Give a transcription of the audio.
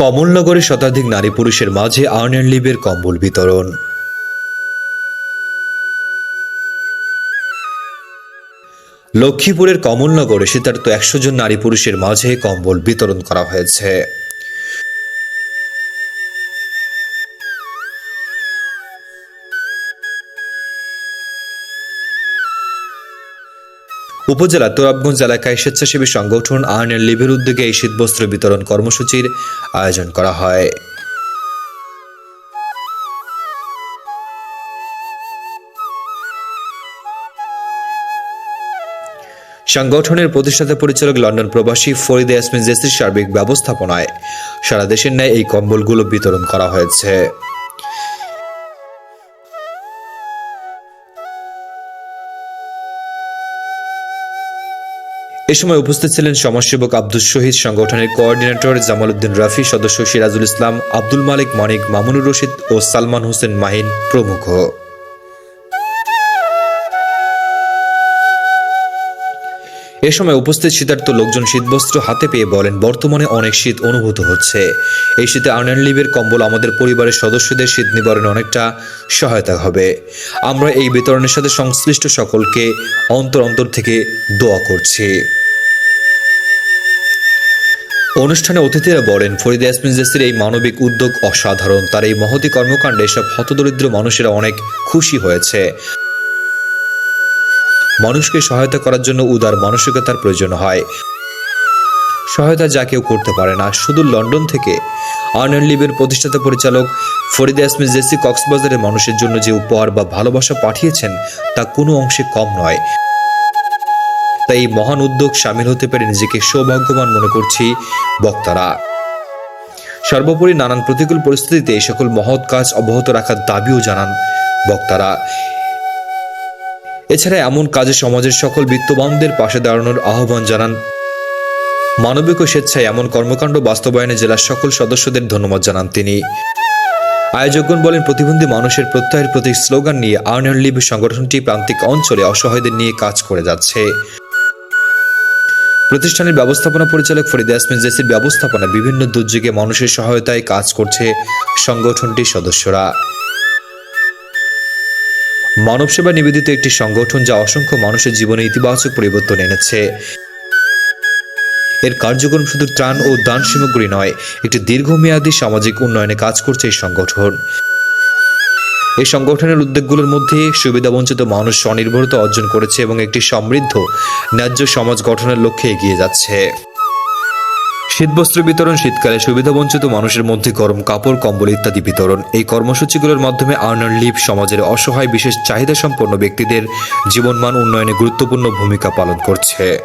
কমলনগরে শতাধিক নারী পুরুষের মাঝে আর্ন অ্যান্ড লিভের কম্বল বিতরণ। লক্ষ্মীপুরের কমলনগরে শীতার্থ একশো জন নারী পুরুষের মাঝে কম্বল বিতরণ করা হয়েছে। উপজেলা তোরাবগঞ্জ এলাকায় স্বেচ্ছাসেবী সংগঠন আর্ন অ্যান্ড লিভের উদ্যোগে এই শীতবস্ত্র বিতরণ কর্মসূচির আয়োজন করা হয়। সংগঠনের প্রতিষ্ঠাতা পরিচালক লন্ডন প্রবাসী ফরিদে ইয়াসমিন জেসির সার্বিক ব্যবস্থাপনায় সারা দেশের ন্যায় এই কম্বলগুলো বিতরণ করা হয়েছে। এ সময় উপস্থিত ছিলেন সমাজসেবক আব্দুল শহীদ, সংগঠনের কোঅর্ডিনেটর জামাল উদ্দিন রাফি, সদস্য সিরাজুল ইসলাম, আব্দুল মালিক মানিক, মামুনুর রশিদ ও সালমান হোসেন মাহিন প্রমুখ। এ সময় উপস্থিত শীতার্থ লোকজন শীতবস্ত্র হাতে পেয়ে বলেন, বর্তমানে অনেক শীত অনুভূত হচ্ছে। এই শীতে আর্নান লিভের কম্বল আমাদের পরিবারের সদস্যদের শীত নিবারণে অনেকটা সহায়তা হবে। আমরা এই বিতরণের সাথে সংশ্লিষ্ট সকলকে অন্তর অন্তর থেকে দোয়া করছি। অনুষ্ঠানে অতিথিরা বলেন, ফরিদ ইয়াসমিন জেসির এই মানবিক উদ্যোগ অসাধারণ। তার এই মহতি কর্মকাণ্ডে সব হতদরিদ্র মানুষেরা অনেক খুশি হয়েছে। মানুষকে সহায়তা করার জন্য উদার মানসিকতার প্রয়োজন হয়। সহায়তা যা কেউ করতে পারে না। শুধু লন্ডন থেকে আর্নার লিবের প্রতিষ্ঠাতা পরিচালক ফরিদা ইয়াসমিন জেসি কক্সবাজারের মানুষের জন্য যে উপহার বা ভালোবাসা পাঠিয়েছেন, তা কোনো অংশে কম নয়। তাই এই মহান উদ্যোগ সামিল হতে পেরে নিজেকে সৌভাগ্যবান মনে করছি বক্তারা। সর্বোপরি নানান প্রতিকূল পরিস্থিতিতে এই সকল মহৎ কাজ অব্যাহত রাখার দাবিও জানান বক্তারা। এছাড়া এমন কাজে সমাজের সকল বিত্তবানদের পাশে দাঁড়ানোর আহ্বান জানান মানবিক ও স্বেচ্ছায় এমন কর্মকাণ্ড বাস্তবায়নে জেলার সকল সদস্যদের ধন্যবাদ জানান তিনি। আয়োজকগণ বলেন, প্রতিবন্ধী মানুষের প্রত্যয়ের প্রতি স্লোগান নিয়ে আর্নার লিভ সংগঠনটি প্রান্তিক অঞ্চলে অসহায়দের নিয়ে কাজ করে যাচ্ছে। প্রতিষ্ঠানের ব্যবস্থাপনা পরিচালক ফরিদা ইয়াসমিন জেসির ব্যবস্থাপনা বিভিন্ন দুর্যোগে মানুষের সহায়তায় কাজ করছে সংগঠনটির সদস্যরা। মানব সেবা নিবেদিত একটি সংগঠন যা অসংখ্য মানুষের জীবনে ইতিবাচক পরিবর্তন এনেছে। এর কার্যক্রম শুধু ত্রাণ ও দান সামগ্রী নয়, একটি দীর্ঘমেয়াদী সামাজিক উন্নয়নে কাজ করছে এই সংগঠন। এই সংগঠনের উদ্যোগগুলোর মধ্যে সুবিধাবঞ্চিত মানুষ স্বনির্ভরতা অর্জন করেছে এবং একটি সমৃদ্ধ ন্যায্য সমাজ গঠনের লক্ষ্যে এগিয়ে যাচ্ছে। শীতবস্ত্র বিতরণ, শীতকালে সুবিধাবঞ্চিত মানুষের মধ্যে গরম কাপড়, কম্বল ইত্যাদি বিতরণ। এই কর্মসূচিগুলোর মাধ্যমে আর্নার লিভ সমাজের অসহায়, বিশেষ চাহিদা সম্পন্ন ব্যক্তিদের জীবনমান উন্নয়নে গুরুত্বপূর্ণ ভূমিকা পালন করছে।